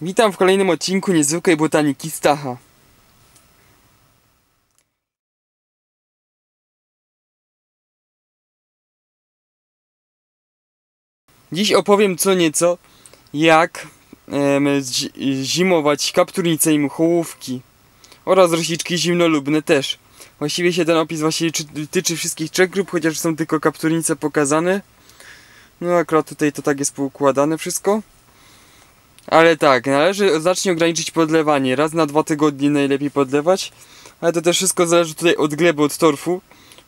Witam w kolejnym odcinku niezwykłej botaniki Stacha. Dziś opowiem co nieco, jak zimować kapturnice i muchołówki oraz rosiczki zimnolubne też. Właściwie się ten opis właściwie czy- tyczy wszystkich trzech grup, chociaż są tylko kapturnice pokazane. No akurat tutaj to tak jest poukładane wszystko. Ale tak, należy znacznie ograniczyć podlewanie. Raz na dwa tygodnie najlepiej podlewać. Ale to też wszystko zależy tutaj od gleby, od torfu.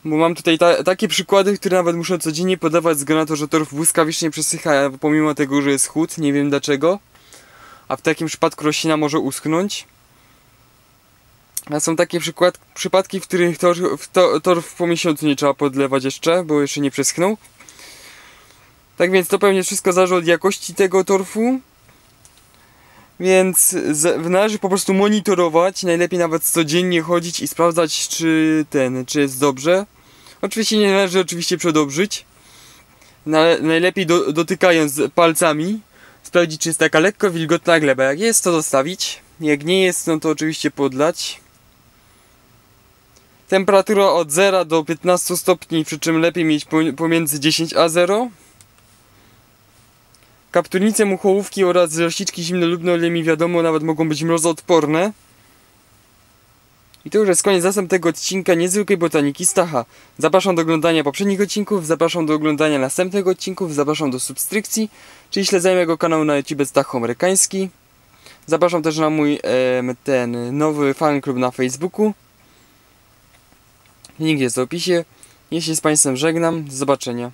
Bo mam tutaj ta, takie przykłady, które nawet muszę codziennie podawać, ze względu że torf błyskawicznie przesycha, pomimo tego, że jest chłód, nie wiem dlaczego. A w takim przypadku roślina może uschnąć. A są takie przykład, przypadki, w których torf, torf po miesiącu nie trzeba podlewać jeszcze, bo jeszcze nie przeschnął. Tak więc to pewnie wszystko zależy od jakości tego torfu. Więc należy po prostu monitorować, najlepiej nawet codziennie chodzić i sprawdzać, czy ten, czy jest dobrze. Oczywiście nie należy oczywiście przedobrzyć. Najlepiej do, dotykając palcami, sprawdzić, czy jest taka lekko wilgotna gleba. Jak jest, to zostawić. Jak nie jest, no to oczywiście podlać. Temperatura od 0 do 15 stopni, przy czym lepiej mieć po- pomiędzy 10 a 0. Kapturnice, muchołówki oraz rośliczki zimnolubne, o ile mi wiadomo, nawet mogą być mrozoodporne. I to już jest koniec następnego odcinka Niezwykłej Botaniki Stacha. Zapraszam do oglądania poprzednich odcinków, zapraszam do oglądania następnych odcinków, zapraszam do subskrypcji, czyli śledzenia mojego kanału na YouTube Stach Amerykański. Zapraszam też na mój ten nowy fan klub na Facebooku. Link jest w opisie. Jeśli z Państwem żegnam, do zobaczenia.